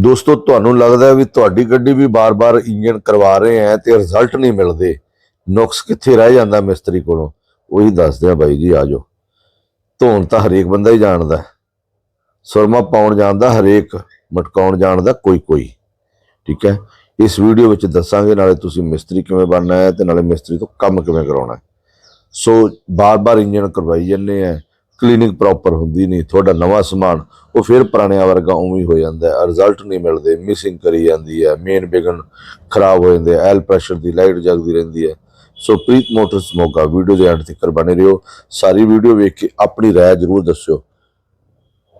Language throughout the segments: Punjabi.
ਦੋਸਤੋ, ਤੁਹਾਨੂੰ ਲੱਗਦਾ ਵੀ ਤੁਹਾਡੀ ਗੱਡੀ ਵੀ ਬਾਰ-ਬਾਰ ਇੰਜਨ ਕਰਵਾ ਰਹੇ ਆ ਤੇ ਰਿਜ਼ਲਟ ਨਹੀਂ ਮਿਲਦੇ। ਨੁਕਸ ਕਿੱਥੇ ਰਹਿ ਜਾਂਦਾ ਮਿਸਤਰੀ ਕੋਲੋਂ? ਉਹੀ ਦੱਸਦੇ ਆ ਬਾਈ ਜੀ ਆਜੋ ਧੋਣ ਤਾਂ ਹਰੇਕ ਬੰਦਾ ਹੀ ਜਾਣਦਾ ਸੁਰਮਾ ਪਾਉਣ ਜਾਣਦਾ ਹਰੇਕ ਮਟਕਾਉਣ ਜਾਣਦਾ ਕੋਈ ਕੋਈ। ਠੀਕ ਹੈ? ਇਸ ਵੀਡੀਓ ਵਿੱਚ ਦੱਸਾਂਗੇ ਨਾਲੇ ਤੁਸੀਂ ਮਿਸਤਰੀ ਕਿਵੇਂ ਬਣਨਾ ਹੈ ਤੇ ਨਾਲੇ ਮਿਸਤਰੀ ਤੋਂ ਕੰਮ ਕਿਵੇਂ ਕਰਾਉਣਾ ਹੈ। ਸੋ, ਬਾਰ-ਬਾਰ ਇੰਜਨ ਕਰਵਾਈ ਜੰਨੇ ਆ ਕਲੀਨਿੰਗ ਪ੍ਰੋਪਰ ਹੁੰਦੀ ਨਹੀਂ। ਤੁਹਾਡਾ ਨਵਾਂ ਸਮਾਨ ਉਹ ਫਿਰ ਪੁਰਾਣਿਆਂ ਵਰਗਾ ਉਵੇਂ ਹੀ ਹੋ ਜਾਂਦਾ ਹੈ ਰਿਜ਼ਲਟ ਨਹੀਂ ਮਿਲਦੇ ਮਿਸਿੰਗ ਕਰੀ ਜਾਂਦੀ ਹੈ ਮੇਨ ਬਿਗਨ ਖਰਾਬ ਹੋ ਜਾਂਦੇ ਐਲ ਪ੍ਰੈਸ਼ਰ ਦੀ ਲਾਈਟ ਜਗਦੀ ਰਹਿੰਦੀ ਹੈ so Preet motors Moga video ਦੇ ਐਂਡ ਤੱਕ ਬਣੇ ਰਹੋ ਸਾਰੀ ਵੀਡੀਓ ਵੇਖ ਕੇ ਆਪਣੀ رائے ਜ਼ਰੂਰ ਦੱਸਿਓ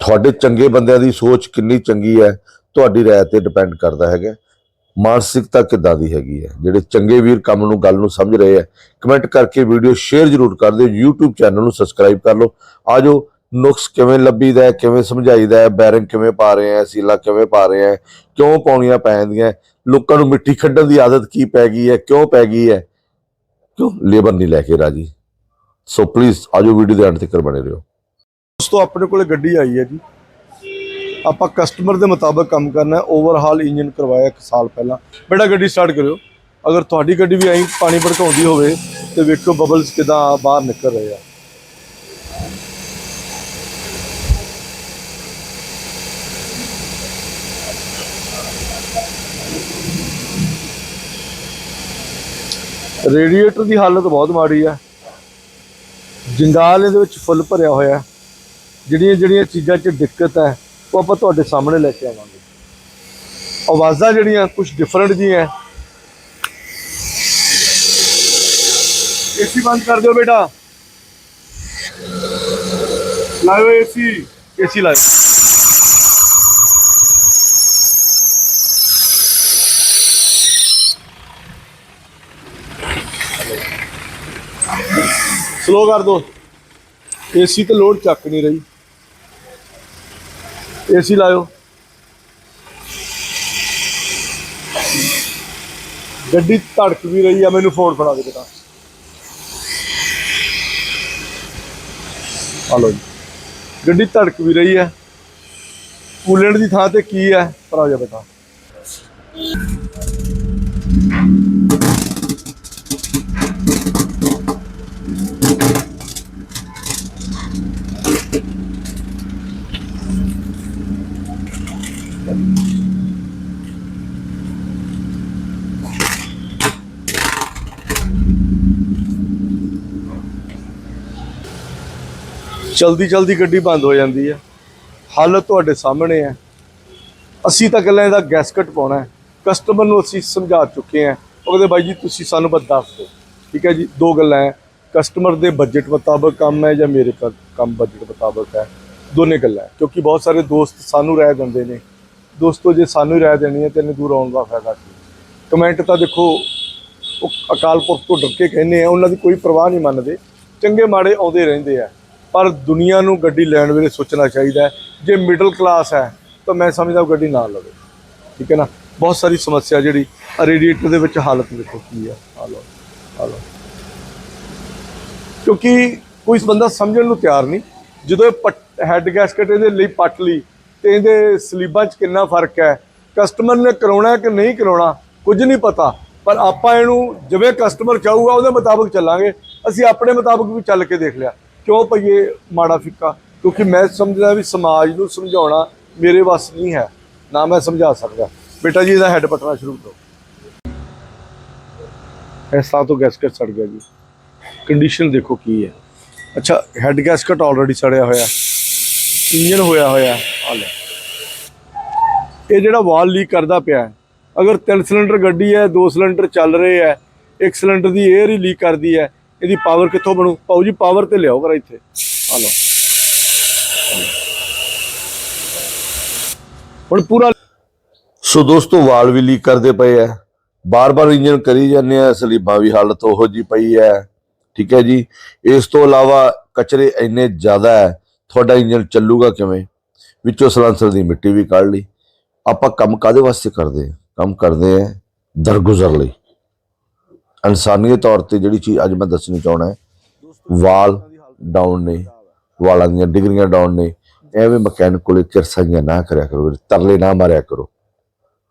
ਤੁਹਾਡੇ ਚੰਗੇ ਬੰਦਿਆਂ ਦੀ ਸੋਚ ਕਿੰਨੀ ਚੰਗੀ ਹੈ ਤੁਹਾਡੀ ਰਾਏ ਤੇ ਡਿਪੈਂਡ ਕਰਦਾ ਹੈਗਾ ਮਾਨਸਿਕਤਾ ਕਿੱਦਾਂ ਦੀ ਹੈਗੀ ਹੈ ਜਿਹੜੇ ਚੰਗੇ ਵੀਰ ਕੰਮ ਨੂੰ ਗੱਲ ਨੂੰ ਸਮਝ ਰਹੇ ਆ ਕਮੈਂਟ ਕਰਕੇ ਵੀਡੀਓ ਸ਼ੇਅਰ ਜ਼ਰੂਰ ਕਰ ਦਿਓ YouTube ਚੈਨਲ ਨੂੰ ਸਬਸਕ੍ਰਾਈਬ ਕਰ ਲਓ ਆਜੋ ਨੁਕਸ ਕਿਵੇਂ ਲੱਭੀਦਾ ਹੈ, ਕਿਵੇਂ ਸਮਝਾਈਦਾ ਹੈ, ਬੈਰਿੰਗ ਕਿਵੇਂ ਪਾ ਰਹੇ ਆ ਸੀਲਾ ਕਿਵੇਂ ਪਾ ਰਹੇ ਆ ਕਿਉਂ ਪਾਉਣੀਆਂ ਪੈ ਲੋਕਾਂ ਨੂੰ ਮਿੱਟੀ ਖੱਡਣ ਦੀ ਆਦਤ ਕੀ ਪੈ ਗਈ ਹੈ, ਕਿਉਂ ਪੈ ਗਈ ਹੈ? ਕਿਉਂ? ਲੇਬਰ ਨਹੀਂ ਲੈ ਕੇ ਰਾਜੀ। ਸੋ ਪਲੀਜ਼ ਆਜੋ ਵੀਡੀਓ ਦੇ ਅੰਤ ਤੱਕ ਬਣੇ ਰਹੋ। ਦੋਸਤੋ, ਆਪਣੇ ਕੋਲੇ ਗੱਡੀ ਆਈ ਹੈ ਜੀ। ਆਪਾਂ ਕਸਟਮਰ ਦੇ ਮੁਤਾਬਕ ਕੰਮ ਕਰਨਾ ਹੈ। ਓਵਰਹਾਲ ਇੰਜਨ ਕਰਵਾਇਆ ਇੱਕ ਸਾਲ ਪਹਿਲਾਂ। ਬੇਟਾ, ਗੱਡੀ ਸਟਾਰਟ ਕਰਿਓ। ਅਗਰ ਤੁਹਾਡੀ ਗੱਡੀ ਵੀ ਐਂ ਪਾਣੀ ਭੜਕਾਉਂਦੀ ਹੋਵੇ, ਤੇ ਵੇਖੋ ਬਬਲਸ ਕਿਦਾਂ ਬਾਹਰ ਨਿਕਲ ਰਹੇ ਆ। ਰੇਡੀਏਟਰ ਦੀ ਹਾਲਤ ਬਹੁਤ ਮਾੜੀ ਹੈ ਜੰਗਾਲ ਇਹਦੇ ਵਿੱਚ ਫੁੱਲ ਭਰਿਆ ਹੋਇਆ। ਜਿਹੜੀਆਂ ਜਿਹੜੀਆਂ ਚੀਜ਼ਾਂ 'ਚ ਦਿੱਕਤ ਹੈ, ਉਹ ਆਪਾਂ ਤੁਹਾਡੇ ਸਾਹਮਣੇ ਲੈ ਕੇ ਆਵਾਂਗੇ। ਆਵਾਜ਼ਾਂ ਜਿਹੜੀਆਂ ਕੁਝ ਡਿਫਰੈਂਟ ਜੀਆਂ। ਏਸੀ ਬੰਦ ਕਰ ਦਿਓ ਬੇਟਾ। ਲਾਓ ਏਸੀ ਏਸੀ ਲਾਓ ਸਲੋ ਕਰ ਦੋ। ਏਸੀ ਤੇ ਲੋਡ ਚੱਕ ਨਹੀਂ ਰਹੀ। ਏਸੀ ਲਾਇਓ। ਗੱਡੀ ਧੜਕ ਵੀ ਰਹੀ ਆ, ਮੈਨੂੰ ਫੋਨ ਫੜਾ ਦੇ ਬੇਟਾ। ਹਲੋ ਜੀ। ਗੱਡੀ ਧੜਕ ਵੀ ਰਹੀ ਹੈ ਕੂਲੈਂਟ ਦੀ ਥਾਂ ਤੇ ਕੀ ਹੈ ਭਰਾ ਜਾ ਬੇਟਾ। ਚਲਦੀ ਚਲਦੀ ਗੱਡੀ ਬੰਦ ਹੋ ਜਾਂਦੀ ਹੈ। ਹਾਲਤ ਤੁਹਾਡੇ ਸਾਹਮਣੇ ਹੈ। ਅਸੀਂ ਤਾਂ ਗੱਲਾਂ ਇਹਦਾ ਗੈਸਕਟ ਪਾਉਣਾ ਹੈ। ਕਸਟਮਰ ਨੂੰ ਅਸੀਂ ਸਮਝਾ ਚੁੱਕੇ ਹਾਂ। ਉਹ ਕਹਿੰਦੇ, ਬਾਈ ਜੀ, ਤੁਸੀਂ ਸਾਨੂੰ ਬਸ ਦੱਸ ਦਿਓ। ਠੀਕ ਹੈ ਜੀ, ਦੋ ਗੱਲਾਂ ਹੈ। ਕਸਟਮਰ ਦੇ ਬਜਟ ਮੁਤਾਬਕ ਕੰਮ ਹੈ ਜਾਂ ਮੇਰੇ ਕ- ਕੰਮ ਬਜਟ ਮੁਤਾਬਕ ਹੈ? ਦੋਨੇ ਗੱਲਾਂ ਕਿਉਂਕਿ ਬਹੁਤ ਸਾਰੇ ਦੋਸਤ ਸਾਨੂੰ ਰਹਿ ਦਿੰਦੇ ਨੇ। ਦੋਸਤੋ, ਜੇ ਸਾਨੂੰ ਹੀ ਰਹਿ ਦੇਣੀ ਹੈ, ਤੇ ਇੰਨੀ ਦੂਰ ਆਉਣ ਦਾ ਫਾਇਦਾ ਕੀ? ਕਮੈਂਟ ਤਾਂ ਦੇਖੋ, ਉਹ ਅਕਾਲ ਪੁਰਖ ਤੋਂ ਡਰ ਕੇ ਕਹਿੰਦੇ ਆ, ਉਹਨਾਂ ਦੀ ਕੋਈ ਪਰਵਾਹ ਨਹੀਂ ਮੰਨਦੇ। ਚੰਗੇ ਮਾੜੇ ਆਉਂਦੇ ਰਹਿੰਦੇ ਆ। ਪਰ ਦੁਨੀਆ ਨੂੰ ਗੱਡੀ ਲੈਣ ਵੇਲੇ ਸੋਚਣਾ ਚਾਹੀਦਾ ਜੇ ਮਿਡਲ ਕਲਾਸ ਹੈ, ਤਾਂ ਮੈਂ ਸਮਝਦਾ ਉਹ ਗੱਡੀ ਨਾ ਲਵੇ। ਠੀਕ ਹੈ ਨਾ? ਬਹੁਤ ਸਾਰੀ ਸਮੱਸਿਆ ਜਿਹੜੀ ਰੇਡੀਏਟਰ ਦੇ ਵਿੱਚ ਹਾਲਤ ਦੇਖੋ ਕੀ ਹੈ। ਆ ਲਓ ਆ ਲਓ। ਕਿਉਂਕਿ ਕੋਈ ਬੰਦਾ ਸਮਝਣ ਨੂੰ ਤਿਆਰ ਨਹੀਂ। ਜਦੋਂ ਇਹ ਹੈੱਡ ਗੈਸਕਟ ਇਹਦੇ ਲਈ ਪੱਟ ਲਈ, ਤੇ ਇਹਦੇ ਸਲੀਬਾਂ 'ਚ ਕਿੰਨਾ ਫ਼ਰਕ ਹੈ? ਕਸਟਮਰ ਨੇ ਕਰਾਉਣਾ ਕਿ ਨਹੀਂ ਕਰਾਉਣਾ, ਕੁਝ ਨਹੀਂ ਪਤਾ। ਪਰ ਆਪਾਂ ਇਹਨੂੰ, ਜਿਵੇਂ ਕਸਟਮਰ ਚਾਹੂਗਾ, ਉਹਦੇ ਮੁਤਾਬਕ ਚੱਲਾਂਗੇ। ਅਸੀਂ ਆਪਣੇ ਮੁਤਾਬਕ ਵੀ ਚੱਲ ਕੇ ਦੇਖ ਲਿਆ। ਕਿਉਂ ਪਈਏ ਮਾੜਾ ਫਿੱਕਾ? ਕਿਉਂਕਿ ਮੈਂ ਸਮਝਦਾ ਵੀ ਸਮਾਜ ਨੂੰ ਸਮਝਾਉਣਾ ਮੇਰੇ ਵੱਸ ਨਹੀਂ ਹੈ। ਨਾ ਮੈਂ ਸਮਝਾ ਸਕਦਾ। ਬੇਟਾ ਜੀ, ਇਹਦਾ ਹੈੱਡ ਪਟਣਾ ਸ਼ੁਰੂ ਕਰੋ। ਇਸ ਤਰ੍ਹਾਂ ਤੋਂ ਗੈਸਕਟ ਸੜ ਗਿਆ ਜੀ। ਕੰਡੀਸ਼ਨ ਦੇਖੋ ਕੀ ਹੈ। ਅੱਛਾ ਹੈੱਡ ਗੈਸਕਟ ਆਲਰੇਡੀ ਸੜਿਆ ਹੋਇਆ। ਇੰਜਨ ਹੋਇਆ ਹੋਇਆ। ਆ ਲੈ। ਇਹ ਜਿਹੜਾ ਵਾਲ ਲੀਕ ਕਰਦਾ ਪਿਆ ਅਗਰ ਤਿੰਨ ਸਿਲੰਡਰ ਗੱਡੀ ਹੈ, ਦੋ ਸਿਲੰਡਰ ਚੱਲ ਰਹੇ ਹੈ, ਇੱਕ ਸਿਲੰਡਰ ਦੀ 에ਅਰ ਹੀ ਲੀਕ ਕਰਦੀ ਹੈ ਇਹਦੀ ਪਾਵਰ ਕਿੱਥੋਂ ਬਣੂ? ਪਾਉ ਜੀ ਪਾਵਰ ਤੇ ਲਿਆਓ ਕਰਾ ਇੱਥੇ। ਆ ਲਓ। ਹੁਣ ਪੂਰਾ ਸੋ ਦੋਸਤੋ, ਵਾਲ ਵੀ ਲੀਕ ਕਰਦੇ ਪਏ ਆ। ਬਾਰ-ਬਾਰ ਇੰਜਨ ਕਰੀ ਜਾਂਦੇ ਆ, ਸਲੀਬਾਂ ਵੀ ਹਾਲਤ ਉਹੋ ਜੀ ਪਈ ਹੈ ਠੀਕ ਹੈ ਜੀ? ਇਸ ਤੋਂ ਇਲਾਵਾ ਕਚਰੇ ਇੰਨੇ ਜ਼ਿਆਦਾ ਹੈ ਤੁਹਾਡਾ ਇੰਜਨ ਚੱਲੂਗਾ ਕਿਵੇਂ? ਵਿੱਚੋਂ ਸਲਾਂਸਰ ਦੀ ਮਿੱਟੀ ਵੀ ਕੱਢ ਲਈ। ਆਪਾਂ ਕੰਮ ਕਾਦੇ ਵਾਸਤੇ ਕਰਦੇ ਆ? ਕੰਮ ਕਰਦੇ ਆ ਦਰਗੁਜ਼ਰ ਲਈ। ਇਨਸਾਨੀਅਤ ਤੌਰ ਤੇ ਜਿਹੜੀ ਚੀਜ਼ ਅੱਜ ਮੈਂ ਦੱਸਣੀ ਚਾਹਣਾ ਹੈ, ਵਾਲ ਡਾਊਨ ਨੇ, ਵਾਲਾਂ ਦੀਆਂ ਡਿਗਰੀਆਂ ਡਾਊਨ ਨੇ, ਐਵੇਂ ਮਕੈਨਿਕ ਕੋਲੇ ਕਿਰਸਾਈਆਂ ਨਾ ਕਰਿਆ ਕਰੋ ਤਰਲੇ ਨਾ ਮਾਰਿਆ ਕਰੋ।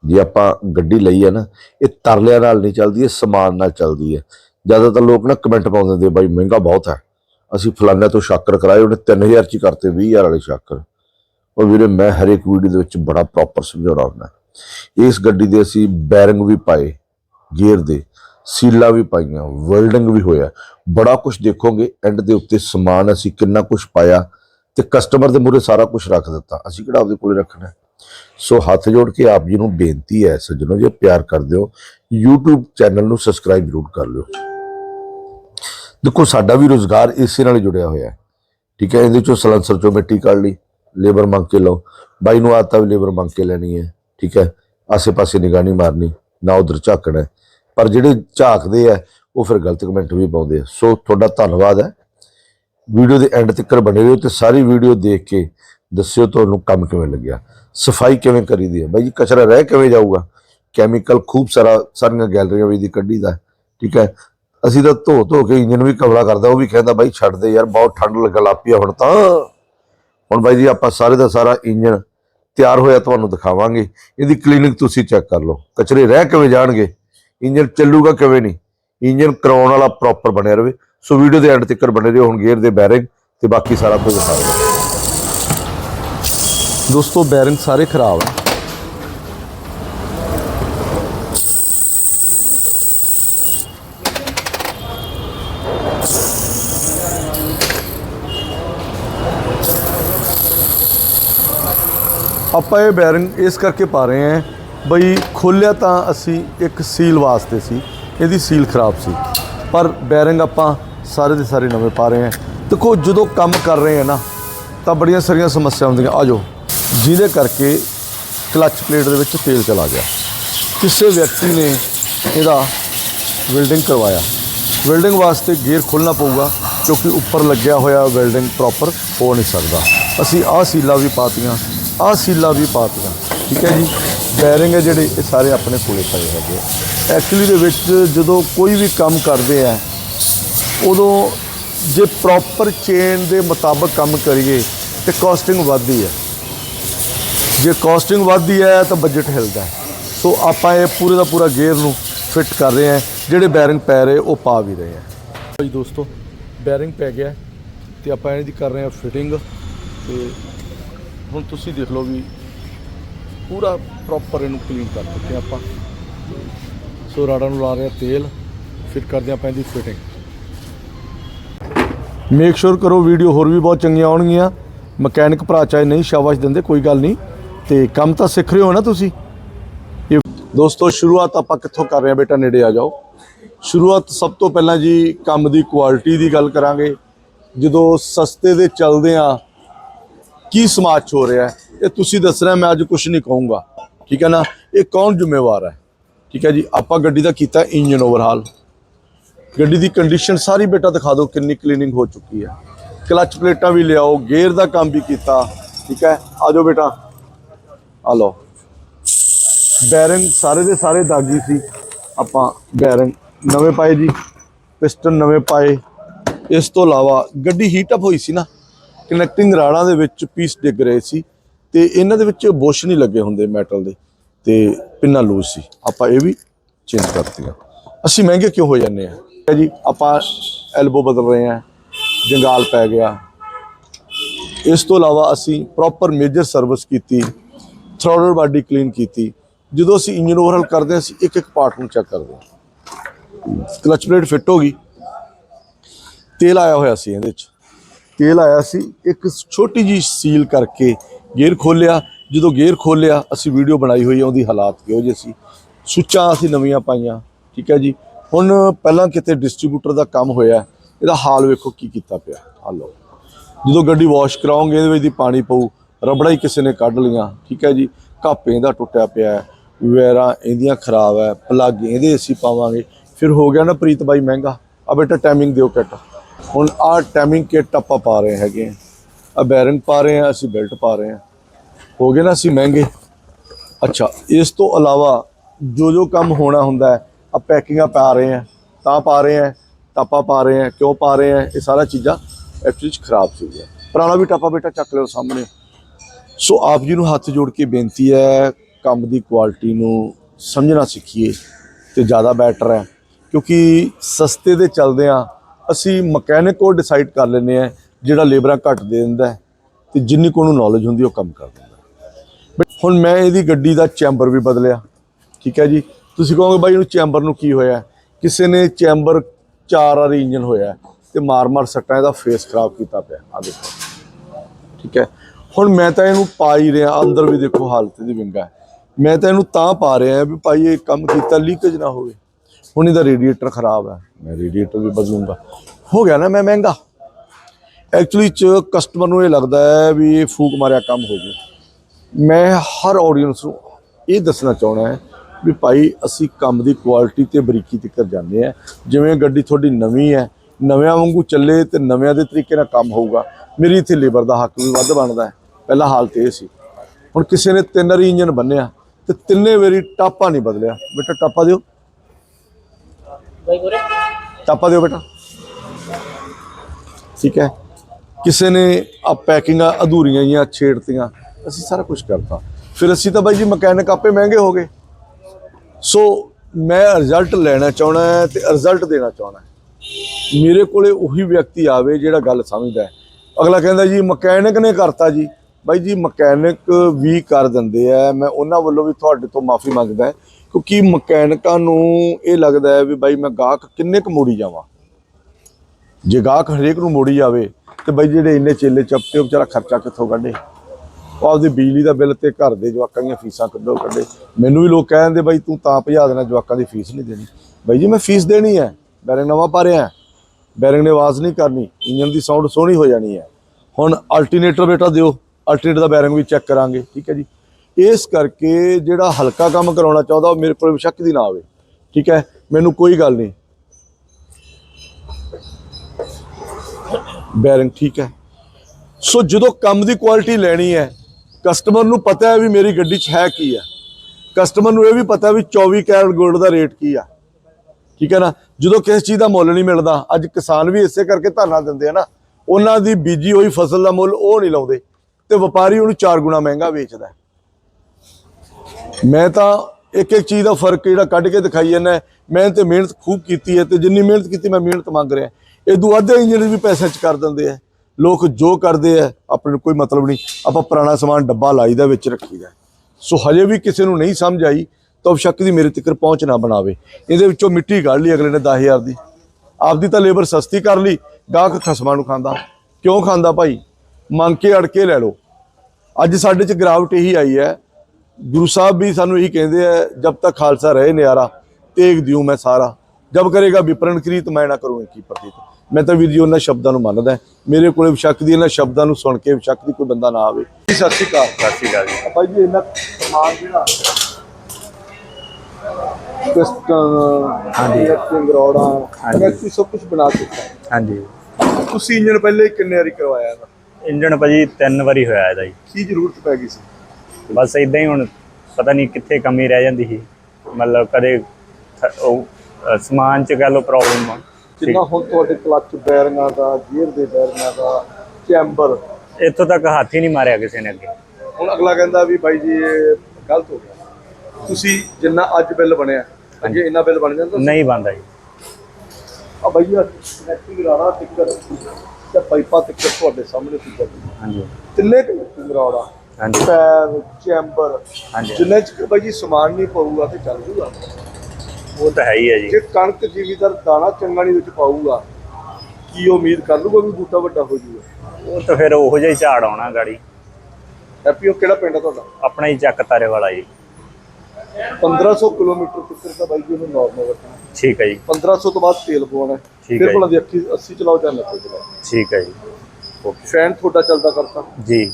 ਜੇ ਆਪਾਂ ਗੱਡੀ ਲਈ ਹੈ ਨਾ, ਇਹ ਤਰਲਿਆਂ ਨਾਲ ਨਹੀਂ ਚੱਲਦੀ, ਇਹ ਸਮਾਨ ਨਾਲ ਚੱਲਦੀ ਹੈ। ਜ਼ਿਆਦਾਤਰ ਲੋਕ ਨਾ ਕਮੈਂਟ ਪਾਉਂਦੇ ਹੁੰਦੇ ਬਾਈ, ਮਹਿੰਗਾ ਬਹੁਤ ਹੈ। ਅਸੀਂ ਫਲਾਣੇ ਤੋਂ ਸ਼ਾਕਰ ਕਰਾਏ, ਉਹਨੇ 3000 ਚ ਹੀ ਕਰਤੇ 20000 ਵਾਲੇ ਸ਼ਾਕਰ। ਉਹ ਵੀਰੇ, ਮੈਂ ਹਰੇਕ ਵੀਡੀਓ ਦੇ ਵਿੱਚ ਬੜਾ ਪ੍ਰੋਪਰ ਸਮਝਾਉਣਾ ਹੁੰਦਾ। ਇਸ ਗੱਡੀ ਦੇ ਅਸੀਂ ਬੈਰਿੰਗ ਵੀ ਪਾਏ ਗੇਅਰ ਦੇ। ਸੀਲਾਂ ਵੀ ਪਾਈਆਂ ਵੈਲਡਿੰਗ ਵੀ ਹੋਇਆ। ਬੜਾ ਕੁਝ ਦੇਖੋਗੇ ਐਂਡ ਦੇ ਉੱਤੇ ਸਮਾਨ ਅਸੀਂ ਕਿੰਨਾ ਕੁਝ ਪਾਇਆ ਤੇ ਕਸਟਮਰ ਦੇ ਮੂਹਰੇ ਸਾਰਾ ਕੁਝ ਰੱਖ ਦਿੱਤਾ। ਅਸੀਂ ਕਿਹੜਾ ਆਪਦੇ ਕੋਲੇ ਰੱਖਣਾ ਸੋ ਹੱਥ ਜੋੜ ਕੇ ਆਪ ਜੀ ਨੂੰ ਬੇਨਤੀ ਹੈ, ਸੱਜਣੋ ਜੇ, ਪਿਆਰ ਕਰਦੇ ਹੋ YouTube ਚੈਨਲ ਨੂੰ ਸਬਸਕ੍ਰਾਈਬ ਜ਼ਰੂਰ ਕਰ ਲਿਓ। ਦੇਖੋ, ਸਾਡਾ ਵੀ ਰੋਜ਼ਗਾਰ ਇਸੇ ਨਾਲ ਜੁੜਿਆ ਹੋਇਆ ਹੈ। ਠੀਕ ਹੈ, ਇਹਦੇ ਚੋਂ ਸਲੰਸਰ ਚੋਂ ਮਿੱਟੀ ਕੱਢ ਲਈ ਲੇਬਰ ਮੰਗ ਕੇ ਲਓ। ਬਾਈ ਨੂੰ ਆਤਾ ਵੀ ਲੇਬਰ ਮੰਗ ਕੇ ਲੈਣੀ ਹੈ, ਠੀਕ ਹੈ। ਆਸੇ-ਪਾਸੇ ਨਿਗਾਹ ਨਹੀਂ ਮਾਰਨੀ, ਨਾ ਉਧਰ ਝਾਕਣਾ ਪਰ ਜਿਹੜੇ ਝਾਕਦੇ ਆ, ਉਹ ਫਿਰ ਗਲਤ ਕਮੈਂਟ ਵੀ ਪਾਉਂਦੇ ਆ। ਸੋ ਤੁਹਾਡਾ ਧੰਨਵਾਦ ਹੈ। ਵੀਡੀਓ ਦੇ ਐਂਡ ਤੱਕ ਬਣੇ ਰਹੋ ਤੇ ਸਾਰੀ ਵੀਡੀਓ ਦੇਖ ਕੇ ਦੱਸਿਓ ਤੁਹਾਨੂੰ ਕੰਮ ਕਿਵੇਂ ਲੱਗਿਆ। ਸਫ਼ਾਈ ਕਿਵੇਂ ਕਰੀਦੀ ਹੈ ਬਾਈ ਜੀ, ਕਚਰਾ ਰਹਿ ਕਿਵੇਂ ਜਾਊਗਾ? ਕੈਮੀਕਲ ਖੂਬ ਸਾਰਾ, ਸਾਰੀਆਂ ਗੈਲਰੀਆਂ ਵਿੱਚ ਦੀ ਕੱਢੀ ਦਾ। ਠੀਕ ਹੈ। ਅਸੀਂ ਤਾਂ ਧੋ ਧੋ ਕੇ ਇੰਜਨ ਵੀ ਕਵਲਾ ਕਰਦਾ, ਉਹ ਵੀ ਕਹਿੰਦਾ, ਬਾਈ, ਛੱਡ ਦੇ ਯਾਰ, ਬਹੁਤ ਠੰਡ ਲੱਗਣ ਲੱਗ ਪਈ ਆ ਹੁਣ ਤਾਂ। ਹੁਣ ਬਾਈ ਜੀ, ਆਪਾਂ ਸਾਰੇ ਦਾ ਸਾਰਾ ਇੰਜਨ ਤਿਆਰ ਹੋਇਆ, ਤੁਹਾਨੂੰ ਦਿਖਾਵਾਂਗੇ। ਇਹਦੀ ਕਲੀਨਿਕ ਤੁਸੀਂ ਚੈੱਕ ਕਰ ਲਓ। ਕਚਰੇ ਰਹਿ ਕਿਵੇਂ ਜਾਣਗੇ? ਇੰਜਨ ਚੱਲੂਗਾ ਕਿਵੇਂ ਨਹੀਂ? ਇੰਜਨ ਕਰਾਉਣ ਵਾਲਾ ਪ੍ਰੋਪਰ ਬਣਿਆ ਰਵੇ। ਸੋ ਵੀਡੀਓ ਦੇ ਐਂਡ ਤੱਕ ਬਣੇ ਰਹੋ ਹੁਣ ਗੇਅਰ ਦੇ ਬੈਰਿੰਗ ਤੇ ਬਾਕੀ ਸਾਰਾ ਕੁਝ ਦਿਖਾ ਦਿਓ। ਦੋਸਤੋ ਬੈਰਿੰਗ ਸਾਰੇ ਖਰਾਬ ਹੈ ਆਪਾਂ ਇਹ ਬੈਰਿੰਗ ਇਸ ਕਰਕੇ ਪਾ ਰਹੇ ਹਾਂ ਬਈ ਖੋਲਿਆ ਤਾਂ ਅਸੀਂ ਇੱਕ ਸੀਲ ਵਾਸਤੇ ਸੀ, ਇਹਦੀ ਸੀਲ ਖਰਾਬ ਸੀ। ਪਰ ਬੈਰਿੰਗ ਆਪਾਂ ਸਾਰੇ ਦੇ ਸਾਰੇ ਨਵੇਂ ਪਾ ਰਹੇ ਹਾਂ। ਦੇਖੋ, ਜਦੋਂ ਕੰਮ ਕਰ ਰਹੇ ਹਾਂ ਨਾ, ਤਾਂ ਬੜੀਆਂ ਸਾਰੀਆਂ ਸਮੱਸਿਆ ਹੁੰਦੀਆਂ। ਆ ਜਾਓ, ਜਿਹਦੇ ਕਰਕੇ ਕਲਚ ਪਲੇਟ ਦੇ ਵਿੱਚ ਤੇਲ ਚਲਾ ਗਿਆ। ਕਿਸੇ ਵਿਅਕਤੀ ਨੇ ਇਹਦਾ ਵੈਲਡਿੰਗ ਕਰਵਾਇਆ। ਵੈਲਡਿੰਗ ਵਾਸਤੇ ਗੇਅਰ ਖੋਲਣਾ ਪਊਗਾ, ਕਿਉਂਕਿ ਉੱਪਰ ਲੱਗਿਆ ਹੋਇਆ ਵੈਲਡਿੰਗ ਪ੍ਰੋਪਰ ਹੋ ਨਹੀਂ ਸਕਦਾ। ਅਸੀਂ ਆਹ ਸੀਲਾਂ ਵੀ ਪਾਤੀਆਂ, ਆਹ ਸੀਲਾਂ ਵੀ ਪਾਤੀਆਂ, ਠੀਕ ਹੈ ਜੀ? ਬੈਰਿੰਗ ਹੈ ਜਿਹੜੇ ਇਹ ਸਾਰੇ ਆਪਣੇ ਕੋਲੇ ਪਏ ਹੈਗੇ ਐਕਚੁਅਲੀ ਦੇ ਵਿੱਚ ਜਦੋਂ ਕੋਈ ਵੀ ਕੰਮ ਕਰਦੇ ਆ, ਉਦੋਂ ਜੇ ਪ੍ਰੋਪਰ ਚੇਨ ਦੇ ਮੁਤਾਬਕ ਕੰਮ ਕਰੀਏ ਤੇ ਕਾਸਟਿੰਗ ਵੱਧਦੀ ਹੈ। ਜੇ ਕਾਸਟਿੰਗ ਵੱਧਦੀ ਹੈ ਤਾਂ ਬਜਟ ਹਿਲਦਾ ਸੋ ਆਪਾਂ ਇਹ ਪੂਰੇ ਦਾ ਪੂਰਾ ਗੇਅਰ ਨੂੰ ਫਿੱਟ ਕਰ ਰਹੇ ਹਾਂ। ਜਿਹੜੇ ਬੈਰਿੰਗ ਪੈ ਰਹੇ, ਉਹ ਪਾ ਵੀ ਰਹੇ ਹਾਂ। ਭਾਈ ਦੋਸਤੋ ਬੈਰਿੰਗ ਪੈ ਗਿਆ ਹੈ ਤੇ ਆਪਾਂ ਇਹਦੀ ਕਰ ਰਹੇ ਹਾਂ ਫਿਟਿੰਗ ਤੇ ਹੁਣ ਤੁਸੀਂ ਦੇਖ ਲਓ ਵੀ ਪੂਰਾ ਪ੍ਰੋਪਰ ਇਹਨੂੰ ਕਲੀਨ ਕਰ ਦਿੱਤੇ ਆਪਾਂ। ਸੋ ਰਾੜਾ ਨੂੰ ਲਾ ਰਹੇ ਹਾਂ ਤੇਲ, ਫਿਰ ਕਰਦੇ ਹਾਂ ਆਪਾਂ ਇਹਦੀ ਫਿਟਿੰਗ ਮੇਕ ਸ਼ੋਰ ਕਰੋ ਵੀਡੀਓ ਹੋਰ ਵੀ ਬਹੁਤ ਚੰਗੀਆਂ ਆਉਣਗੀਆਂ। ਮਕੈਨਿਕ ਭਰਾ ਚਾਹੇ ਨਹੀਂ, ਸ਼ਾਬਾਸ਼ ਦਿੰਦੇ, ਕੋਈ ਗੱਲ ਨਹੀਂ। ਤੇ ਕੰਮ ਤਾਂ ਸਿੱਖ ਰਹੇ ਹੋ ਨਾ ਤੁਸੀਂ? ਇਹ ਦੋਸਤੋ, ਸ਼ੁਰੂਆਤ ਆਪਾਂ ਕਿੱਥੋਂ ਕਰ ਰਹੇ ਹਾਂ ਬੇਟਾ, ਨੇੜੇ ਆ ਜਾਓ। ਸ਼ੁਰੂਆਤ ਸਭ ਤੋਂ ਪਹਿਲਾਂ ਜੀ ਕੰਮ ਦੀ ਕੁਆਲਿਟੀ ਦੀ ਗੱਲ ਕਰਾਂਗੇ। ਜਦੋਂ ਸਸਤੇ ਦੇ ਚੱਲਦੇ ਆ, ਕੀ ਸਮਾਜ 'ਚ ਹੋ ਰਿਹਾ ਹੈ? ਇਹ ਤੁਸੀਂ ਦੱਸਣਾ ਮੈਂ ਅੱਜ ਕੁਝ ਨਹੀਂ ਕਹੂੰਗਾ। ਠੀਕ ਹੈ ਨਾ? ਇਹ ਕੌਣ ਜ਼ਿੰਮੇਵਾਰ ਹੈ? ਠੀਕ ਹੈ ਜੀ, ਆਪਾਂ ਗੱਡੀ ਦਾ ਕੀਤਾ ਇੰਜਨ ਓਵਰਹਾਲ ਗੱਡੀ ਦੀ ਕੰਡੀਸ਼ਨ ਸਾਰੀ ਬੇਟਾ ਦਿਖਾ ਦਿਓ ਕਿੰਨੀ ਕਲੀਨਿੰਗ ਹੋ ਚੁੱਕੀ ਹੈ। ਕਲੱਚ ਪਲੇਟਾਂ ਵੀ ਲਿਆਓ ਗੇਅਰ ਦਾ ਕੰਮ ਵੀ ਕੀਤਾ। ਠੀਕ ਹੈ? ਆ ਜਾਓ ਬੇਟਾ। ਆ ਲਓ। ਬੈਰਿੰਗ ਸਾਰੇ ਦੇ ਸਾਰੇ ਦਾਗੀ ਸੀ। ਆਪਾਂ ਬੈਰਿੰਗ ਨਵੇਂ ਪਾਏ ਜੀ ਪਿਸਟਨ ਨਵੇਂ ਪਾਏ। ਇਸ ਤੋਂ ਇਲਾਵਾ ਗੱਡੀ ਹੀਟ ਅਪ ਹੋਈ ਸੀ ਨਾ। ਕਨੈਕਟਿੰਗ ਰਾੜਾਂ ਦੇ ਵਿੱਚ ਪੀਸ ਡਿੱਗ ਰਹੇ ਸੀ। ਤੇ ਇਹਨਾਂ ਦੇ ਵਿੱਚ ਬੁਸ਼ ਨਹੀਂ ਲੱਗੇ ਹੁੰਦੇ ਮੈਟਲ ਦੇ ਤੇ ਪਿੰਨਾ ਲੂਜ਼ ਸੀ। ਆਪਾਂ ਇਹ ਵੀ ਚੇਂਜ ਕਰਤੀਆਂ। ਅਸੀਂ ਮਹਿੰਗੇ ਕਿਉਂ ਹੋ ਜਾਂਦੇ ਆ ਹੈ ਜੀ, ਆਪਾਂ ਐਲਬੋ ਬਦਲ ਰਹੇ ਆ ਜੰਗਾਲ ਪੈ ਗਿਆ। ਇਸ ਤੋਂ ਇਲਾਵਾ ਅਸੀਂ ਪ੍ਰੋਪਰ ਮੇਜਰ ਸਰਵਿਸ ਕੀਤੀ ਥਰੋਡਰ ਬਾਡੀ ਕਲੀਨ ਕੀਤੀ। ਜਦੋਂ ਅਸੀਂ ਇੰਜਨ ਓਵਰਹਾਲ ਕਰਦੇ ਹਾਂ, ਅਸੀਂ ਇੱਕ ਇੱਕ ਪਾਰਟ ਨੂੰ ਚੈੱਕ ਕਰਦੇ ਹਾਂ। ਕਲਚ ਪਲੇਟ ਫਿੱਟ ਹੋ ਗਈ। ਤੇਲ ਆਇਆ ਹੋਇਆ ਸੀ ਇਹਦੇ ਵਿੱਚ। ਤੇਲ ਆਇਆ ਸੀ, ਇੱਕ ਛੋਟੀ ਜੀ ਸੀਲ ਕਰਕੇ ਗੇਅਰ ਖੋਲਿਆ। ਜਦੋਂ ਗੇਅਰ ਖੋਲਿਆ, ਅਸੀਂ ਵੀਡੀਓ ਬਣਾਈ ਹੋਈ ਹੈ ਉਹਦੀ ਹਾਲਾਤ ਕਿਹੋ ਜਿਹੇ ਸੀ। ਸੁੱਚਾਂ ਅਸੀਂ ਨਵੀਆਂ ਪਾਈਆਂ, ਠੀਕ ਹੈ ਜੀ। ਹੁਣ ਪਹਿਲਾਂ ਕਿਤੇ ਡਿਸਟ੍ਰੀਬਿਊਟਰ ਦਾ ਕੰਮ ਹੋਇਆ, ਇਹਦਾ ਹਾਲ ਵੇਖੋ ਕੀ ਕੀਤਾ ਪਿਆ। ਆ ਲਓ। ਜਦੋਂ ਗੱਡੀ ਵਾਸ਼ ਕਰਾਉਂਗੇ ਇਹਦੇ ਵਿੱਚ ਦੀ ਪਾਣੀ ਪਊ, ਰਬੜਾ ਹੀ ਕਿਸੇ ਨੇ ਕੱਢ ਲੀਆਂ ਠੀਕ ਹੈ ਜੀ। ਕਾਪੇ ਦਾ ਟੁੱਟਿਆ ਪਿਆ ਹੈ ਵੈਰਾਂ ਇਹਦੀਆਂ ਖਰਾਬ ਹੈ ਪਲੱਗ ਇਹਦੇ ਅਸੀਂ ਪਾਵਾਂਗੇ। ਫਿਰ ਹੋ ਗਿਆ ਨਾ ਪ੍ਰੀਤ ਬਾਈ ਮਹਿੰਗਾ। ਆ ਬੇਟਾ ਟਾਈਮਿੰਗ ਦਿਓ ਕਿੱਟ ਹੁਣ ਆ ਟਾਈਮਿੰਗ ਕਿੱਟ ਆਪਾਂ ਪਾ ਰਹੇ ਹੈਗੇ ਆ ਬੈਰਿੰਗ ਪਾ ਰਹੇ ਹਾਂ, ਅਸੀਂ ਬੈਲਟ ਪਾ ਰਹੇ ਹਾਂ। ਹੋ ਗਏ ਨਾ ਅਸੀਂ ਮਹਿੰਗੇ। ਅੱਛਾ, ਇਸ ਤੋਂ ਇਲਾਵਾ ਜੋ ਜੋ ਕੰਮ ਹੋਣਾ ਹੁੰਦਾ ਹੈ ਆ ਪੈਕਿੰਗਾਂ ਪਾ ਰਹੇ ਹਾਂ, ਤਾਂ ਪਾ ਰਹੇ ਹਾਂ, ਟਾਪਾ ਪਾ ਰਹੇ ਹਾਂ, ਕਿਉਂ ਪਾ ਰਹੇ ਹਾਂ, ਇਹ ਸਾਰਾ ਚੀਜ਼ਾਂ ਐਕਚੁਅਲੀ ਚ ਖਰਾਬ ਸੀਗੀਆਂ ਪੁਰਾਣਾ ਵੀ ਟਾਪਾ ਬੇਟਾ ਚੱਕ ਲਿਓ ਸਾਹਮਣੇ। ਸੋ ਆਪ ਜੀ ਨੂੰ ਹੱਥ ਜੋੜ ਕੇ ਬੇਨਤੀ ਹੈ, ਕੰਮ ਦੀ ਕੁਆਲਿਟੀ ਨੂੰ ਸਮਝਣਾ ਸਿੱਖੀਏ ਤੇ ਜ਼ਿਆਦਾ ਬੈਟਰ ਹੈ। ਕਿਉਂਕਿ ਸਸਤੇ ਦੇ ਚੱਲਦੇ ਆ ਅਸੀਂ ਮਕੈਨਿਕ ਉਹ ਡਿਸਾਈਡ ਕਰ ਲੈਂਦੇ ਆ ਜਿਹੜਾ ਲੇਬਰਾਂ ਘੱਟ ਦੇ ਦਿੰਦਾ ਹੈ ਤੇ ਜਿੰਨੀ ਕੋ ਨੂੰ ਨੌਲੇਜ ਹੁੰਦੀ ਉਹ ਕੰਮ ਕਰ ਦਿੰਦਾ ਹੁਣ ਮੈਂ ਇਹਦੀ ਗੱਡੀ ਦਾ ਚੈਂਬਰ ਵੀ ਬਦਲਿਆ, ਠੀਕ ਹੈ ਜੀ? ਤੁਸੀਂ ਕਹੋਗੇ ਬਾਈ ਇਹਨੂੰ ਚੈਂਬਰ ਨੂੰ ਕੀ ਹੋਇਆ? ਕਿਸੇ ਨੇ ਚੈਂਬਰ ਚਾਰ ਵਾਲੀ ਇੰਜਨ ਹੋਇਆ ਤੇ ਮਾਰ-ਮਾਰ ਸੱਟਾਂ ਇਹਦਾ ਫੇਸ ਖਰਾਬ ਕੀਤਾ ਪਿਆ। ਆ ਦੇਖੋ। ਠੀਕ ਹੈ? ਹੁਣ ਮੈਂ ਤਾਂ ਇਹਨੂੰ ਪਾ ਹੀ ਰਿਹਾ, ਅੰਦਰ ਵੀ ਦੇਖੋ ਹਾਲਤ ਦੀ ਵਿੰਗਾ ਹੈ। ਮੈਂ ਤਾਂ ਇਹਨੂੰ ਤਾਂ ਪਾ ਰਿਹਾ ਵੀ ਭਾਈ ਇਹ ਕੰਮ ਕੀਤਾ ਲੀਕੇਜ ਨਾ ਹੋਵੇ। ਹੁਣ ਇਹਦਾ ਰੇਡੀਏਟਰ ਖਰਾਬ ਹੈ। ਮੈਂ ਰੇਡੀਏਟਰ ਵੀ ਬਦਲੂੰਗਾ। ਹੋ ਗਿਆ ਨਾ ਮੈਂ ਮਹਿੰਗਾ? ਐਕਚੁਅਲੀ ਚ ਕਸਟਮਰ ਨੂੰ ਇਹ ਲੱਗਦਾ ਹੈ ਵੀ ਇਹ ਫੂਕ ਮਾਰਿਆ ਕੰਮ ਹੋ ਗਿਆ। ਮੈਂ ਹਰ ਆਡੀਅנס ਨੂੰ ਇਹ ਦੱਸਣਾ ਚਾਹਣਾ ਹੈ ਵੀ ਭਾਈ ਅਸੀਂ ਕੰਮ ਦੀ ਕੁਆਲਿਟੀ ਤੇ ਬਰੀਕੀ ਤੱਕ ਜਾਂਦੇ ਆ ਜਿਵੇਂ ਗੱਡੀ ਤੁਹਾਡੀ ਨਵੀਂ ਹੈ ਨਵਿਆਂ ਵਾਂਗੂ ਚੱਲੇ ਤੇ ਨਵਿਆਂ ਦੇ ਤਰੀਕੇ ਨਾਲ ਕੰਮ ਹੋਊਗਾ। ਮੇਰੀ ਇੱਥੇ ਲੇਬਰ ਦਾ ਹੱਕ ਵੀ ਵੱਧ ਬਣਦਾ ਹੈ। ਪਹਿਲਾ ਹਾਲਤ ਇਹ ਸੀ। ਹੁਣ ਕਿਸੇ ਨੇ ਤਿੰਨ ਵਾਰੀ ਇੰਜਨ ਬੰਨਿਆ ਤੇ ਤਿੰਨੇ ਵਾਰੀ ਟਾਪਾ ਨਹੀਂ ਬਦਲਿਆ। ਬੇਟਾ ਟਾਪਾ ਦਿਓ। ਟਾਪਾ ਦਿਓ ਬੇਟਾ। ਠੀਕ ਹੈ। ਕਿਸੇ ਨੇ ਆ ਪੈਕਿੰਗਾਂ ਅਧੂਰੀਆਂ ਜੀਆਂ ਛੇੜਤੀਆਂ, ਅਸੀਂ ਸਾਰਾ ਕੁਝ ਕਰਤਾ। ਫਿਰ ਅਸੀਂ ਤਾਂ ਬਾਈ ਜੀ ਮਕੈਨਿਕ ਆਪੇ ਮਹਿੰਗੇ ਹੋ ਗਏ। ਸੋ ਮੈਂ ਰਿਜ਼ਲਟ ਲੈਣਾ ਚਾਹਣਾ ਹੈ ਤੇ ਰਿਜ਼ਲਟ ਦੇਣਾ ਚਾਹਣਾ ਹੈ। ਮੇਰੇ ਕੋਲੇ ਉਹੀ ਵਿਅਕਤੀ ਆਵੇ ਜਿਹੜਾ ਗੱਲ ਸਮਝਦਾ ਹੈ। ਅਗਲਾ ਕਹਿੰਦਾ ਜੀ, ਮਕੈਨਿਕ ਨੇ ਕਰਤਾ ਜੀ। ਬਾਈ ਜੀ, ਮਕੈਨਿਕ ਵੀ ਕਰ ਦਿੰਦੇ ਆ। ਮੈਂ ਉਹਨਾਂ ਵੱਲੋਂ ਵੀ ਤੁਹਾਡੇ ਤੋਂ ਮਾਫੀ ਮੰਗਦਾ ਕਿਉਂਕਿ ਮਕੈਨਿਕਾਂ ਨੂੰ ਇਹ ਲੱਗਦਾ ਹੈ ਵੀ ਬਾਈ ਮੈਂ ਗਾਹਕ ਕਿੰਨੇ ਕੁ ਮੋੜੀ ਜਾਵਾਂ। ਜੇ ਗਾਹਕ ਹਰੇਕ ਨੂੰ ਮੋੜੀ ਜਾਵੇ ਤੇ ਬਾਈ ਜਿਹੜੇ ਇੰਨੇ ਚੇਲੇ ਚੱਪਤੇ ਉਹ ਵਿਚਾਰਾ ਖਰਚਾ ਕਿੱਥੋਂ ਕੱਢੇ? ਉਹ ਆਪਦੀ ਬਿਜਲੀ ਦਾ ਬਿੱਲ ਤੇ ਘਰ ਦੇ ਜਵਾਕਾਂ ਦੀਆਂ ਫੀਸਾਂ ਕੱਢੋ ਕੱਢੇ? ਮੈਨੂੰ ਵੀ ਲੋਕ ਕਹਿੰਦੇ ਬਾਈ ਤੂੰ ਤਾਂ ਭਜਾ ਦੇਣਾ, ਜਵਾਕਾਂ ਦੀ ਫੀਸ ਨਹੀਂ ਦੇਣੀ। ਬਾਈ ਜੀ ਮੈਂ ਫੀਸ ਦੇਣੀ ਹੈ, ਬੈਰਿੰਗ ਨਵਾਂ ਪਾ ਰਿਹਾ ਬੈਰਿੰਗ ਨੇ ਆਵਾਜ਼ ਨਹੀਂ ਕਰਨੀ ਇੰਜਨ ਦੀ ਸਾਊਂਡ ਸੋਹਣੀ ਹੋ ਜਾਣੀ ਹੈ। ਹੁਣ ਅਲਟਰਨੇਟਰ ਬੇਟਾ ਦਿਓ, ਅਲਟਰਨੇਟਰ ਦਾ ਬੈਰਿੰਗ ਵੀ ਚੈੱਕ ਕਰਾਂਗੇ, ਠੀਕ ਹੈ ਜੀ। ਇਸ ਕਰਕੇ ਜਿਹੜਾ ਹਲਕਾ ਕੰਮ ਕਰਾਉਣਾ ਚਾਹੁੰਦਾ, ਉਹ ਮੇਰੇ ਕੋਲ ਸ਼ੱਕ ਦੀ ਨਾ ਆਵੇ, ਠੀਕ ਹੈ? ਮੈਨੂੰ ਕੋਈ ਗੱਲ ਨਹੀਂ। ਬੈਰਿੰਗ ਠੀਕ ਹੈ। ਸੋ ਜਦੋਂ ਕੰਮ ਦੀ ਕੁਆਲਿਟੀ ਲੈਣੀ ਹੈ ਕਸਟਮਰ ਨੂੰ ਪਤਾ ਹੈ ਵੀ ਮੇਰੀ ਗੱਡੀ 'ਚ ਹੈ ਕੀ ਹੈ। ਕਸਟਮਰ ਨੂੰ ਇਹ ਵੀ ਪਤਾ ਵੀ 24 ਕੈਰਟ ਗੋਲਡ ਦਾ ਰੇਟ ਕੀ ਆ। ਠੀਕ ਹੈ ਨਾ? ਜਦੋਂ ਕਿਸੇ ਚੀਜ਼ ਦਾ ਮੁੱਲ ਨਹੀਂ ਮਿਲਦਾ, ਅੱਜ ਕਿਸਾਨ ਵੀ ਇਸੇ ਕਰਕੇ ਧਰਨਾ ਦਿੰਦੇ ਆ ਨਾ, ਉਹਨਾਂ ਦੀ ਬੀਜੀ ਹੋਈ ਫਸਲ ਦਾ ਮੁੱਲ ਉਹ ਨਹੀਂ ਲਾਉਂਦੇ ਤੇ ਵਪਾਰੀ ਉਹਨੂੰ ਚਾਰ ਗੁਣਾ ਮਹਿੰਗਾ ਵੇਚਦਾ ਮੈਂ ਤਾਂ ਇੱਕ ਇੱਕ ਚੀਜ਼ ਦਾ ਫ਼ਰਕ ਜਿਹੜਾ ਕੱਢ ਕੇ ਦਿਖਾਈ ਜਾਂਦਾ ਮੈਂ ਤੇ ਮਿਹਨਤ ਖੂਬ ਕੀਤੀ ਹੈ ਤੇ ਜਿੰਨੀ ਮਿਹਨਤ ਕੀਤੀ ਮੈਂ ਮਿਹਨਤ ਮੰਗ ਰਿਹਾ ਇਹ ਦੂ ਅੱਧੇ ਇੰਜਨ ਵੀ ਪੈਸੇ ਚ ਕਰ ਦਿੰਦੇ ਆ, ਲੋਕ ਜੋ ਕਰਦੇ ਆ, ਆਪਣੇ ਨੂੰ ਕੋਈ ਮਤਲਬ ਨਹੀਂ, ਆਪਾਂ ਪੁਰਾਣਾ ਸਮਾਨ ਡੱਬਾ ਲਾਈਦਾ ਵਿੱਚ ਰੱਖੀਦਾ। ਸੋ ਹਜੇ ਵੀ ਕਿਸੇ ਨੂੰ ਨਹੀਂ ਸਮਝ ਆਈ, ਤਾਂ ਸ਼ੱਕ ਦੀ ਮੇਰੇ ਤੱਕ ਪਹੁੰਚ ਨਾ ਬਣਾਵੇ। ਇਹਦੇ ਵਿੱਚੋਂ ਮਿੱਟੀ ਕੱਢ ਲਈ ਅਗਲੇ ਨੇ 10000 ਦੀ। ਆਪਦੀ ਤਾਂ ਲੇਬਰ ਸਸਤੀ ਕਰ ਲਈ, ਗਾਹਕ ਖਸਮਾਂ ਨੂੰ ਖਾਂਦਾ। ਕਿਉਂ ਖਾਂਦਾ ਭਾਈ? ਮੰਗ ਕੇ ਅੜ ਕੇ ਲੈ ਲਓ। ਅੱਜ ਸਾਡੇ ਚ ਗਿਰਾਵਟ ਇਹੀ ਆਈ ਹੈ। ਗੁਰੂ ਸਾਹਿਬ ਵੀ ਸਾਨੂੰ ਇਹੀ ਕਹਿੰਦੇ ਆ, ਜਬ ਤੱਕ ਖਾਲਸਾ ਰਹੇ ਨਿਆਰਾ, ਤੇਗ ਦਿਉ ਮੈਂ ਸਾਰਾ। ਜਬ ਕਰੇਗਾ ਵਿਪਰਨ ਕਰੀਤ, ਮੈਂ ਨਾ ਕਰੂੰ ਕੀ ਪ੍ਰਤੀਤ। ਮੈਂ ਤਾਂ ਵੀਰ ਜੀ ਉਹਨਾਂ ਸ਼ਬਦਾਂ ਨੂੰ ਮੰਨਦਾ ਮੇਰੇ ਕੋਲੇ ਵਿਸ਼ੱਕ ਦੀ ਇਹਨਾਂ ਸ਼ਬਦਾਂ ਨੂੰ ਸੁਣ ਕੇ ਵਿਸ਼ੱਕ ਦੀ ਕੋਈ ਬੰਦਾ ਨਾ ਆਵੇ। ਜੀ ਸਤਿ ਸ਼੍ਰੀ ਅਕਾਲ। ਸਤਿ ਸ਼੍ਰੀ ਅਕਾਲ ਜੀ। ਆਪਾਂ ਜੀ ਇਹਨਾਂ ਸਮਾਨ ਜਿਹੜਾ ਪਿਸਟਨ ਹਾਂਜੀ। ਇਲੈਕਟ੍ਰਿਕ ਰੋਡਾਂ ਹਾਂਜੀ। ਸਭ ਕੁਝ ਬਣਾ ਦਿੱਤਾ। ਹੈ। ਹਾਂਜੀ। ਤੁਸੀਂ ਇੰਜਨ ਪਹਿਲੇ ਕਿੰਨੇ ਵਾਰੀ ਕਰਵਾਇਆ ਇਹਦਾ? ਇੰਜਣ ਭਾਜੀ ਤਿੰਨ ਵਾਰੀ ਹੋਇਆ ਇਹਦਾ ਜੀ। ਕੀ ਜ਼ਰੂਰਤ ਪੈ ਗਈ ਸੀ? ਬਸ ਇਦਾਂ ਹੀ ਹੁਣ ਪਤਾ ਨਹੀਂ ਕਿੱਥੇ ਕਮੀ ਰਹਿ ਜਾਂਦੀ ਸੀ। ਮਤਲਬ ਕਦੇ ਉਹ ਸਮਾਨ ਚ ਕਹ ਲਓ ਪ੍ਰੋਬਲਮ ਆ। ਜਿੰਨਾ ਹੁਣ ਤੁਹਾਡੇ ਕਲੱਚ ਬੈਰਿੰਗਾਂ ਦਾ ਗੀਅਰ ਦੇ ਬੈਰਿੰਗਾਂ ਦਾ ਚੈਂਬਰ ਇੱਥੋਂ ਤੱਕ ਹੱਥ ਹੀ ਨਹੀਂ ਮਾਰਿਆ ਕਿਸੇ ਨੇ ਅੱਗੇ। ਹੁਣ ਅਗਲਾ ਕਹਿੰਦਾ ਵੀ ਬਾਈ ਜੀ ਇਹ ਗਲਤ ਹੋ ਗਿਆ। ਤੁਸੀਂ ਜਿੰਨਾ ਅੱਜ ਬਿੱਲ ਬਣਿਆ ਅੱਗੇ ਇੰਨਾ ਬਿੱਲ ਬਣ ਜਾਂਦਾ? ਨਹੀਂ ਬੰਦਾ ਜੀ। ਆ ਬਾਈ ਜੀ ਕਨੈਕਟਿੰਗ ਰਾੜਾ ਟਿੱਕਰ ਤੇ ਪਾਈਪਾਂ ਟਿੱਕਰ ਤੁਹਾਡੇ ਸਾਹਮਣੇ ਟਿੱਕਰ ਹਾਂਜੀ। ਤਿੰਨੇ ਕਨੈਕਟਿੰਗ ਰਾੜਾ ਹਾਂਜੀ। ਪੈਰ ਚੈਂਬਰ ਹਾਂਜੀ। ਜਿੰਨੇ ਚ ਬਾਈ ਜੀ ਸਮਾਨ ਨਹੀਂ ਪਊਗਾ ਤੇ ਚੱਲ ਜੂਗਾ। ਉਹ ਤਾਂ ਹੈ ਹੀ ਹੈ ਜੀ। ਜੇ ਕਣਕ ਜੀਵੀਦਾਰ ਦਾਣਾ ਚੰਗਾ ਨਹੀਂ ਵਿੱਚ ਪਾਊਗਾ ਕੀ ਉਮੀਦ ਕਰ ਲੂਗਾ ਵੀ ਬੂਟਾ ਵੱਡਾ ਹੋ ਜਾਊਗਾ ਉਹ ਤਾਂ ਫਿਰ ਉਹੋ ਜਿਹਾ ਹੀ ਝਾੜ ਆਉਣਾ ਗਾੜੀ। ਹੈਪੀ ਉਹ ਕਿਹੜਾ ਪਿੰਡ ਆ ਤੁਹਾਡਾ? ਆਪਣਾ ਹੀ ਚੱਕ ਤਾਰੇ ਵਾਲਾ ਜੀ। 1500 ਕਿਲੋਮੀਟਰ ਤੱਕ ਦਾ ਬਾਈ ਜੀ ਉਹਨੂੰ ਨਾਰਮਲ ਰੱਖਣਾ। ਠੀਕ ਹੈ ਜੀ। 1500 ਤੋਂ ਬਾਅਦ ਤੇਲ ਪਵਾਉਣਾ ਹੈ। ਠੀਕ ਫਿਰ ਹੈ ਭਲਾ ਦੀ 80 80 ਚਲਾਓ ਜਾਂ 90 ਚਲਾਓ। ਠੀਕ ਹੈ ਜੀ। ਫੈਨ ਤੁਹਾਡਾ ਚੱਲਦਾ ਕਰਤਾ ਜੀ।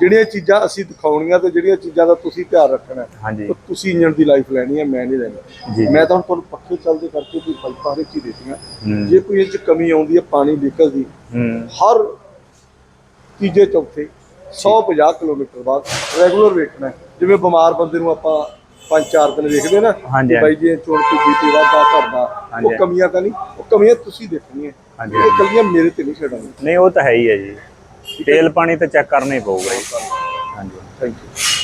ਜਿਹੜੀਆਂ ਚੀਜ਼ਾਂ ਅਸੀਂ ਦਿਖਾਉਣੀਆਂ ਤੇ ਜਿਹੜੀਆਂ ਚੀਜ਼ਾਂ ਦਾ ਤੁਸੀਂ ਧਿਆਨ ਰੱਖਣਾ ਹੈ, ਹਾਂਜੀ। ਤੁਸੀਂ ਇੰਜਨ ਦੀ ਲਾਈਫ ਲੈਣੀ ਹੈ ਮੈਂ ਨਹੀਂ ਲੈਣੀ। ਮੈਂ ਤਾਂ ਤੁਹਾਨੂੰ ਪੱਖੇ ਚੱਲਦੇ ਕਰਕੇ ਕੋਈ ਹਰ ਇੱਕ ਚੀਜ਼ ਦਿੱਤੀਆਂ। ਜੇ ਕੋਈ ਇਹ ਚ ਕਮੀ ਆਉਂਦੀ ਹੈ ਪਾਣੀ ਨਿਕਲਦੀ ਹੂੰ। ਹਰ ਤੀਜੇ ਚੌਥੇ 150 ਕਿਲੋਮੀਟਰ ਬਾਅਦ ਰੈਗੂਲਰ ਵੇਖਣਾ। ਜਿਵੇਂ ਬਿਮਾਰ ਬੰਦੇ ਨੂੰ ਆਪਾਂ ਪੰਜ ਚਾਰ ਦਿਨ ਵੇਖਦੇ ਨਾ ਕਿ ਬਾਈ ਜੀ ਚੋਣ ਕੀ ਬੀਪੀ ਵਾਧਾ ਘਟਦਾ। ਉਹ ਕਮੀਆਂ ਤਾਂ ਨਹੀਂ ਉਹ ਕਮੀਆਂ ਤੁਸੀਂ ਦੇਖਣੀਆਂ। ਇਹ ਕੱਲੀਆਂ ਮੇਰੇ ਤੇ ਨਹੀਂ ਛੱਡਣੀਆਂ ਨਹੀਂ ਉਹ ਤਾਂ ਹੈ ਹੀ ਹੈ ਜੀ। ਤੇਲ ਪਾਣੀ ਤਾਂ ਚੈੱਕ ਕਰਨਾ ਹੀ ਪਊਗਾ ਜੀ। ਹਾਂਜੀ। Thank you